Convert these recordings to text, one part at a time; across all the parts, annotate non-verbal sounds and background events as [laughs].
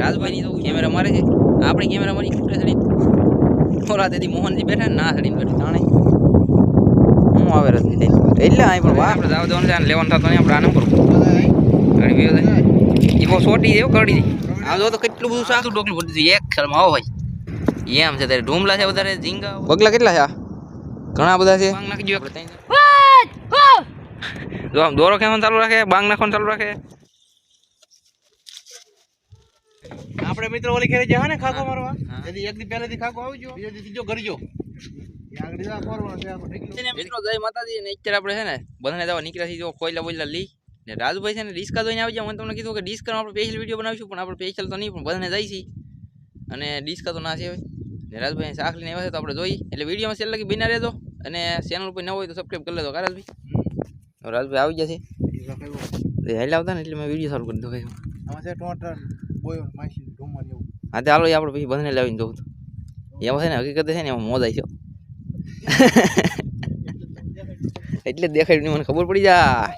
રાજભાઈની તો કેમેરા મારે છે. આપણે કેમેરા મારી ફૂટે સડી થોડા તેથી મોહનજી બેઠા ના ચડીને બેઠા તાણે. હું આવે રસ્તી થઈ એટલે અહીં પણ વાહ. આપણે જાવ દેવાનું છે લેવાનું થતો નહીં આપણે આનું કરું ઘણી થાય એ બહુ સોટી એવું કરડી. આમ જો તો કેટલું બધું સાચું ડોકલું ભરી દીધું એક ખેલમાં આવો ભાઈ. એમ છે ત્યારે ઢૂમલા છે વધારે ઝીંગા બગલા કેટલા છે ઘણા બધા છે. બાંગ નાખી જો આમ દોરો કેમ ચાલુ રાખે બાંગ નાખવાનું ચાલુ રાખે. આપણે મિત્રો ઓલી ઘરે જા ને ખાકો મારવા? એથી એક દી પહેલેથી ખાખો આવજો બીજો દી ત્રીજો કરજો. મિત્રો જય માતાજી ને અત્યારે આપણે છે ને બધાને જવા નીકળ્યા છીએ જો કોયલા બોયલા લઈ. ને રાજુભાઈ છે ને ડિસ્કા જોઈને આવી જાય મને તમને કીધું કે ડિસ્કા આપણે સ્પેશિયલ વીડિયો બનાવીશું પણ આપણે સ્પેશિયલ તો નહીં પણ બધાને જાય છે અને ડિસ્કા તો ના છે હવે. ને રાજભાઈ શાક લઈને આવ્યા છે તો આપણે જોઈ. એટલે વિડીયોમાં છેલ્લે લગી બિના રહેજો. અને ચેનલ ઉપર ન હોય તો સબસ્ક્રાઈબ કરી લેજો રાજભાઈ? રાજભાઈ આવી જશે છે. હેલા આવતા ને એટલે મેં વીડિયો ચાલુ કરી દો આમાં છે ટોટર હા, તે હાલો આપણે પછી બધાને લાવીને જોઉં તો એમાં છે ને, હકીકત છે ને, એમાં મોજ આવી છે [laughs] એટલે નહીં મને ખબર પડી જાય.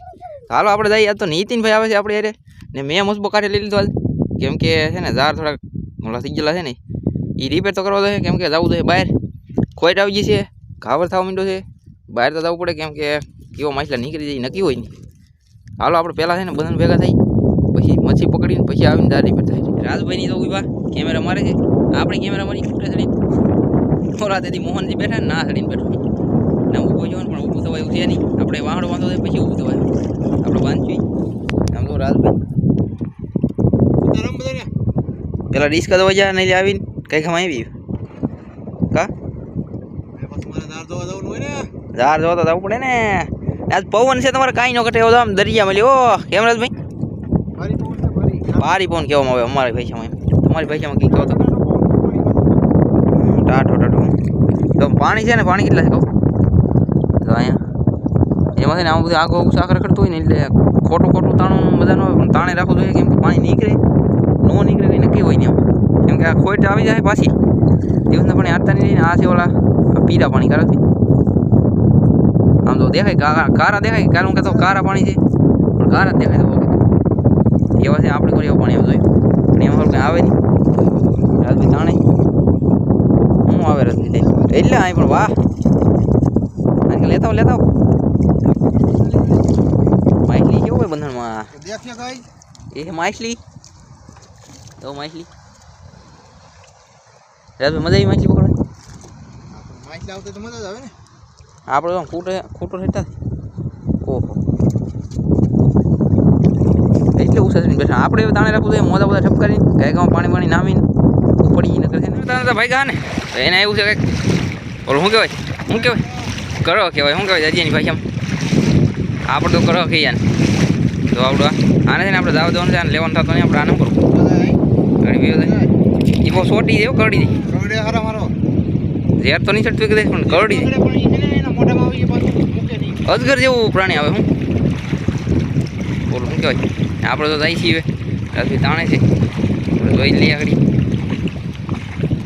હાલો, આપણે જઈએ. તો નીતિનભાઈ આવે છે આપણે અરે ને મેં મસ્બો કાઢી લઈ લીધો આજ કેમ કે છે ને ઝાર થોડાક મોલા થઈ ગયેલા છે ને એ રિપેર તો કરવા દે કેમ કે જવું જોઈએ બહાર. ખોઈટ આવી ગઈ છે. ઘાવર થવા માંડ્યો છે. બહાર તો જવું પડે. કેમ કે કેવો માછલા નીકળી જાય નક્કી હોય ને હાલો, આપણે પહેલાં છે ને, બધાને ભેગા થઈ. પછી મચ્છી પકડીને પછી આવીને દાર પર થાય છે. રાજભાઈની તો ઊભા કેમેરા મારે છે. આપણે કેમેરા મારી ફૂટે ચડી. ખોરા તેથી મોહનજી બેઠા ના ચડીને બેઠો. ના ઊભો જો પણ ઊભું થવાય એવું નહીં. આપણે વાહડો વાંધો થાય પછી ઊભું થવાય. આપણે બાંધવી આમ તો રાજભાઈ. પેલા ડિસ્કા દવા જાય નહીં આવીને કઈ ખમાઈ આવી કા? જવાનું ઝાર જોવા તો જવું પડે ને. આજ પવન છે તમારે કાંઈ ન ઘટે એવો આમ દરિયામાં લ્યો. કેમ રાજભાઈ? મારી પણ કહેવામાં આવે અમારી ભાષામાં તમારી ભાષામાં કંઈ કહો તો ટાઢો ટાઢો. તો પાણી છે ને, પાણી કેટલા છે કહું? તો અહીંયા. એમાંથી ને આવું બધું આગો સાકર કરતું હોય ને, એટલે ખોટું ખોટું તાણું બધા ન હોય પણ તાણે રાખવું જોઈએ, કેમ કે પાણી નીકળે, ન નીકળે કંઈ નક્કી હોય ને આમ. કેમ કે આ ખોટ આવી જાય પાછી. દિવસના પાણી હારતા નહીં, આ છે ઓલા પીળા પાણી કારાથી આમ તો દેખાય કારા દેખાય. કારણ કે તો કારા પાણી છે. પણ કારા દેખાય તો એવા છે આપણે કોઈ એવું પાણી હોય. પણ એમાં કંઈ આવે નહીં. રાજભાઈ તાણે. હું આવે રાજભાઈ એટલે અહીં પણ વાહ. લેતા લેતા માછલી કેવું હોય બંધનમાં? એ માછલી. તો માછલી. રાજભાઈ મજા આવી માછલી પકડવાની? માછલી આવતી તો મજા જ આવે ને. આપણે ખૂટે ખૂટો રહેતા ઓહો એટલે ઉસાસીને બેઠા આપણે એવું તાણે રાખવું જોઈએ મોજા બધા ઠપકારી ગાયગામાં પાણી પાણી નામીને ઉપડી નકર છે ને. તાણે તો ભાઈ ગા ને તો એને એવું છે કંઈક ઓલું શું કહેવાય? શું કહેવાય? કરો કહેવાય શું કહેવાય? દાદીની ભાષામાં. આપણે તો કરો કહીએ ને તો આવડું આને છે ને આપણે દાવ દેવાનું છે આને લેવાનું થતો નહીં આપણે આને કરું મજા આવી થાય એ બહુ સોટી દેવું કરડી દે. ઝેર તો નહીં ચડતું કદાચ પણ કરડી દે. પણ ઈ છે ને એના મોઢામાં આવી જાય પાછું મૂકે નહીં. અજગર જેવું પ્રાણી આવે હું બોલું શું કહેવાય? આપણે તો જાય છીએ રાજભાઈ તાણે છે. આપણે જોઈ લઈએ આગળ.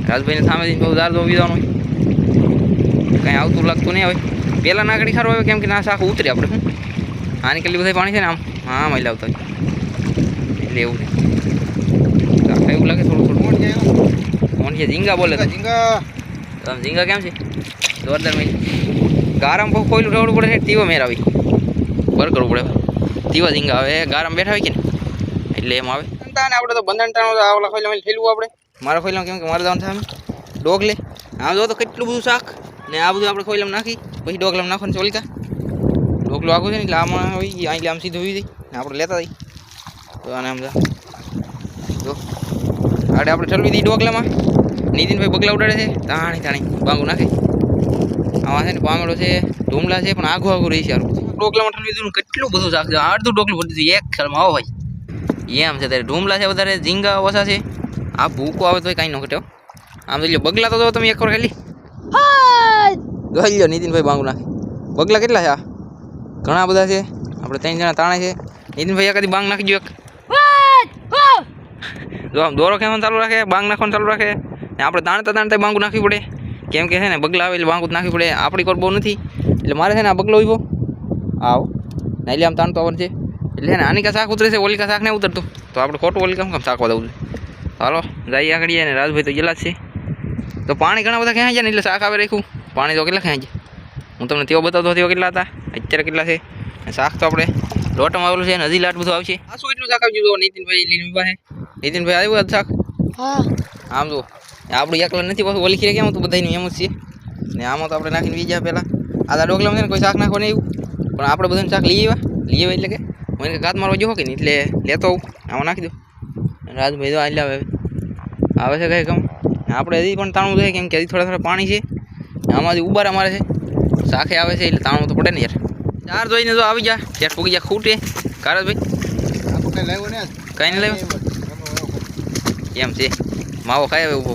રાજભાઈને સામેથી બહુ દાર ધોવી દેવાનું હોય. કાંઈ આવતું લાગતું નહીં હવે. પહેલાં નાગડી ખારું આવે કેમ કે ના સાખું ઉતરે આપણે શું? આની કેટલી બધા પાણી છે ને આમ? હા મહિલા આવતા એટલે એવું છે. આખા એવું લાગે થોડું થોડું. કોણ છે ઝીંગા બોલે ઝીંગા. ઝીંગા કેમ છે? જોરદાર મેં ગારમ બહુ કોઈલું રહેવું પડે છે તીવો મેર આવી બર કરવું પડે. તીવા ઝીંગા આવે ગારમ બેઠા હોય કે ને એટલે એમ આવે. ને આપણે તો બંધન ટાણો આવલા ખોઈલા ઠેલવું આપણે. મારા ખોઈલા કેમ કે મારે જવાનું થાય ડોગલે આમ જો તો કેટલું બધું શાક. ને આ બધું આપણે ખોઈલામાં નાખી. પછી ડોગલામાં નાખવાનું ચોલિકા. ડોગલો આગું છે ને એટલે આમાં હોય ગઈ અહીં આમ સીધું હોય ને આપણે લેતા જઈએ. તો આને આમ જા. આડે આપણે ઠલવી દઈએ ડોગલામાં. નીતિનભાઈ બગલા ઉડાડે છે. તાણી તાણી. બાંગુ નાખે. આમાં છે ને પાંગડો છે ઢુમલા છે પણ આઘું આઘું રહી છે સારું ડોકલામાં ઠલવી લીધું કેટલું બધું શાક છે અડધું ડોકલું ભરી દીધું. એક ખ્યાલમાં આવો ભાઈ. એમ છે ત્યારે ઢૂમલા છે વધારે ઝીંગા ઓછા છે. આ ભૂકો આવે તો કાંઈ ન ઘટ્યો આમ જોઈ લો બગલા તો તમે એક વાર ખાલી. જોઈ લો નીતિનભાઈ બાંગુ નાખે. બગલા કેટલા છે આ? ઘણા બધા છે. આપણે ત્રણ જણા તાણે છે. નીતિનભાઈ એકાદી બાંગ નાખી દો એક. જો આમ દોરો ખેવાનું ચાલુ રાખે બાંગ નાખવાનું ચાલુ રાખે. ને આપણે તાણતા તાણતા બાંગુ નાખવી પડે. કેમ કે છે ને બગલા આવે એટલે બાંગુ નાખવી પડે. આપણી કોર બહુ નથી. એટલે મારે છે ને આ બગલો ઊભો. આવો. નહીં આમ તાણતો આવવાનું છે. એટલે છે ને આની કા શાક ઉતરે છે ઓલી કા શાક ને ઉતરતું. તો આપણે ખોટું ઓલી કામ કામ શાક વધાવું હાલો જઈએ આગળ ને. રાજભાઈ તો ગયેલા જ છે. તો પાણી ઘણા બધા ક્યાં છે ને એટલે શાક આવે રાખ્યું. પાણી તો કેટલા ક્યાં જાય હું તમને તેઓ બતાવતો તેઓ કેટલા હતા? અત્યારે કેટલા છે? શાક તો આપણે લોટમાં આવેલું છે હજી લાટ બધું આવશે. આ શું એટલું શાક આવી જુઓ નીતિનભાઈ લીલી પાસે નીતિનભાઈ આવ્યું હતું શાક? હા. આમ જો આપણું એકલા નથી પાછું ઓલી ખીરે કેમ હતું? બધાનું એમ જ છે. ને આમાં તો આપણે નાખીને બીજા પહેલાં આદા ડોકલામાં છે ને કોઈ શાક નાખવા નહીં એવું પણ આપણે બધાને શાક લઈ આવ્યા. લઈ આવ્યા એટલે કે? એને ગાત મારવા જો કે નહીં? એટલે લેતો આવું. આમાં નાખી દો. રાજભાઈ તો આ આવે આવે છે કંઈ કામ. આપણે હજી પણ તાણવું જોઈએ કેમ કે હજી થોડા થોડા પાણી છે. આમાંથી ઉબારા મારે છે. શાખે આવે છે એટલે તાણવું તો પડે ને યાર. ચાર જોઈને તો આવી જા ત્યાં પૂગી જા ખૂટે. કારજભાઈ ભાઈ કઈ નહીં લાવ્યો? લેવું. એમ છે. માવો ખાય હવે ઊભો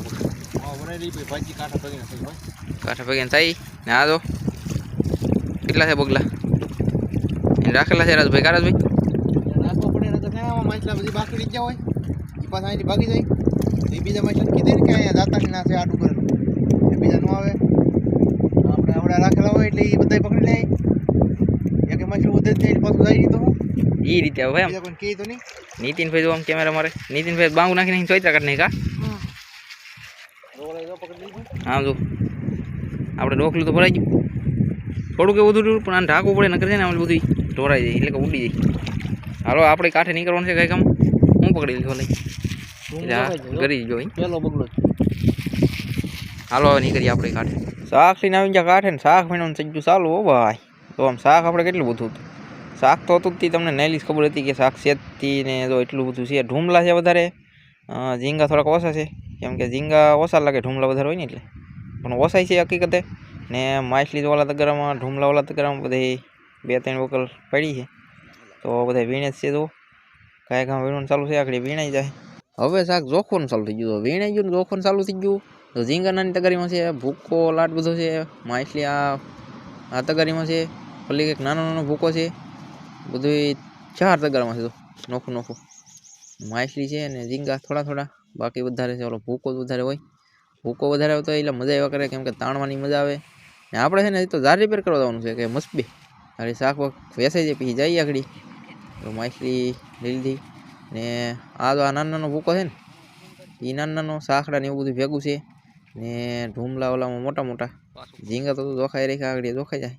કાંઠા ભગીને થાય. ને આ જો. કેટલા છે બગલા? રાખેલા છે રાજભાઈ. કારજભાઈ એને નાખવો પડે નકર ના આમાં માછલા બધી બાકી રહી ગયા હોય? એ પાછા અહીંથી ભાગી જાય. તો એ બીજા માછલાને કીધે ને કે અહીંયા દાતાની ના છે આટું કરેલું એ બીજા ન આવે. આપણે આવડા રાખેલા હોય એટલે એ બધા પકડી લે. એક માછલું ઉધે જ જાય પાછું જાય નહીં તો હું? એ રીતે હવે એમ. બીજા કોઈ કહે તો નહીં? નીતિનભાઈ જો આમ કેમેરા મારે. નીતિનભાઈ બાંગુ નાખી નાખીને ચોઈતા કાઢ નહીં કા? રોડે જો પકડી લીધું. આમ જો. આપણે ડોકલું તો ભરાઈ ગયું. થોડુંક એવું બધું પણ આને ઢાંકવું પડે નકર છે ને આમ બધું ઢોરાઈ જાય એટલે કે ઉડી જાય. હાલો આપણે કાંઠે નીકળવાનું છે કઈ કામ હું પકડી લીધો લઈ. કરી દીધો. પેલો બગલો હાલો નીકળીએ આપણે કાંઠે. શાક લઈને આવીને ગયા કાંઠે ને શાક મહિનાનું થઈ ગયું ચાલુ હો ભાઈ. તો આમ શાક આપણે કેટલું બધું હતું? શાક તો હતું જ તમને નૈલીસ ખબર હતી કે શાક શેતી ને તો એટલું બધું છે. ઢૂમલા છે વધારે. ઝીંગા થોડાક ઓછા છે. કેમ કે ઝીંગા ઓછા લાગે ઢૂમલા વધારે હોય ને એટલે. પણ ઓછાય છે હકીકતે. ને માછલી વાળા ઓલા તગરામાં ઢૂમલા ઓલા તગરામાં બધી બે ત્રણ વકલ પડી છે. તો બધા વીણે છે તો કાંઈ કામ વીણવાનું ચાલુ છે આગળ વીણાઈ જાય. હવે શાક જોખવાનું ચાલુ થઈ ગયું. વીણાઈ ગયું ને જોખવાનું ચાલુ થઈ ગયું. તો ઝીંગા નાની તગારીમાં છે, ભૂકો, લાટ બધો છે, માછલી, આ આ તગારીમાં છે ઓલી એક નાનો નાનો ભૂકો છે. બધું ચાર તગારમાં છે તો નોખું નોખું. માછલી છે અને ઝીંગા થોડા થોડા. બાકી વધારે છે, ઓલો ભૂકો વધારે હોય. ભૂકો વધારે હોય તો એટલે મજા એવા કરે, કેમ કે તાણવાની મજા આવે. ને આપણે છે ને તો ઝાર રિપેર કરવા જવાનું છે, કે મસ્બે અરે શાક વેસાઈ જાય પછી જઈએ આગળ. તો માછલી લીધી. ને આ તો આ નાનો નાનો ભૂકો છે ને. એ નાનો નાનો ને એવું બધું ભેગું છે. ને ઢૂમલા ઓલામાં મોટા મોટા. ઝીંગા તો જોખાઈ રાખ્યા આગળ જોખાઈ જાય.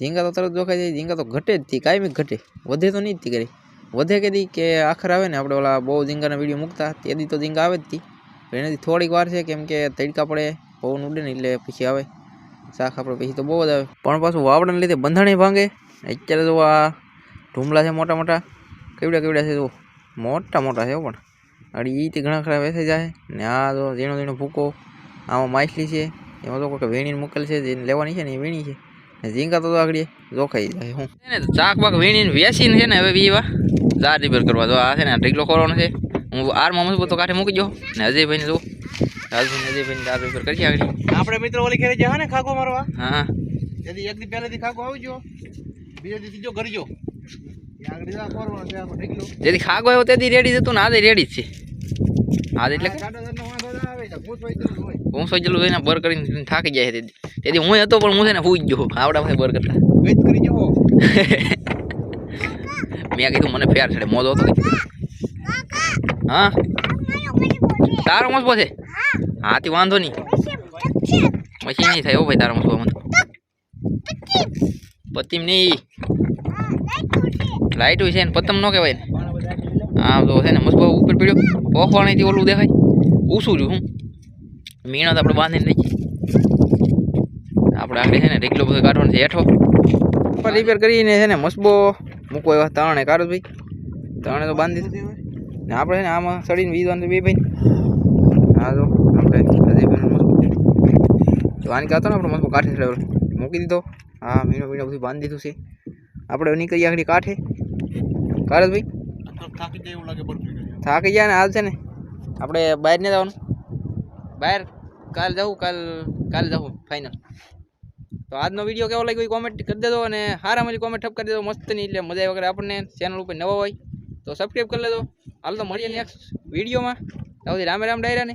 ઝીંગા તો તરત જોખાઈ જાય. ઝીંગા તો ઘટે જ થી, કાયમી ઘટે. વધે તો નહીં જ કરી વધે કે દી કે આખર આવે ને આપણે ઓલા બહુ ઝીંગાના વીડિયો મૂકતા, તે દી તો ઝીંગા આવે જ હતી એનાથી થોડીક વાર છે કેમ કે તડકા પડે, પવન ઉડે ને એટલે પછી આવે. શાક આપણે પછી તો બહુ બધા પણ પાછું વાવડાને લીધે બંધાણી ભાંગે. અત્યારે તો આ ઢુમલા છે મોટા મોટા. કેવડા કેવડા છે જો? મોટા મોટા છે પણ. અડી તે ઘણા ખરા વેસાઈ જાય ને આ તો ઝીણો ઝીણો ભૂકો. આમાં માછલી છે. એમાં તો કોઈ વીણીને મૂકેલ છે, જેને લેવાની છે ને એ વીણી છે. ને ઝીંગા તો આગળ જોખાઈ જાય હું. ચાક બાક વીણીને વેચીને છે ને હવે બીવા દાર રિપેર કરવા તો આ છે ને ઢીકલો ખોરવાનો છે. હું આરમાં મજબૂત તો કાંઠે મૂકી દો ને અજયભાઈને જો રાજભાઈને અજયભાઈને દાર ઉપર કરી આગળ આપણે મિત્રો ઓલી ઘરે જવા ને ખાગો મારવા? હા. તેથી એક દી પહેલેથી ખાગો આવજો બીજો દી ત્રીજો કરજો જેથી ખાગો આવ્યો તેથી રેડી હતું ને આજે રેડી જ છે. આજે એટલે હું હું સોચેલું એને બર કરીને થાકી જાય તેથી. તેથી હું હતો પણ હું છે ને હું જ ગયો આવડા બર કરતા વેત કરી જવો [laughs] મેં કીધું મને ફેર છે મોજો હતો હા? તારો મસ્બો છે હા તે વાંધો નહીં. મશીન નહીં થાય હો ભાઈ તારો મસ્બો મને પતિમ નહીં. લાઈટ હોય છે ને પતમ ન કહેવાય ને. આમ તો છે ને મસ્બો ઉપર પીડ્યો. પોખવાણીથી ઓલું દેખાય. ઊંસું છું હું. મીણા તો આપણે બાંધીને લઈ આપણે આગળ છે ને ઢીકલો બધો કાઢવાનો છે હેઠો. રિપેર કરીને છે ને મસ્બો મૂકો એવા તાણે કાઢો ભાઈ. ત્રણે તો બાંધી ને આપણે છે ને, આમાં સડીને વીજવાનું બે ભાઈ. હા, તો તો આની કહેતો ને આપણે મસ્બો કાઠે ચડાવેલો મૂકી દીધો. હા મીણો મીણો બધું બાંધી દીધું છે. આપણે નીકળીએ આગળ કાઠે. કાઢો ભાઈ થાકી ગયા ને, હાલ છે ને. આપણે બહાર નહીં જવાનું. બહાર કાલ જવું, કાલ કાલ જવું ફાઇનલ તો આજનો વીડિયો કેવો લાગ્યો કોમેન્ટ કરી દેજો અને હારા મળી કોમેન્ટ ઠપ કરી દેજો મસ્ત નહીં એટલે મજા વગર આપણને ચેનલ ઉપર નવો હોય તો સબસ્ક્રાઈબ કરી લેજો. હાલ તો મળીએ નેક્સ્ટ વિડીયોમાં સુધી રામે રામ ડાયરા ને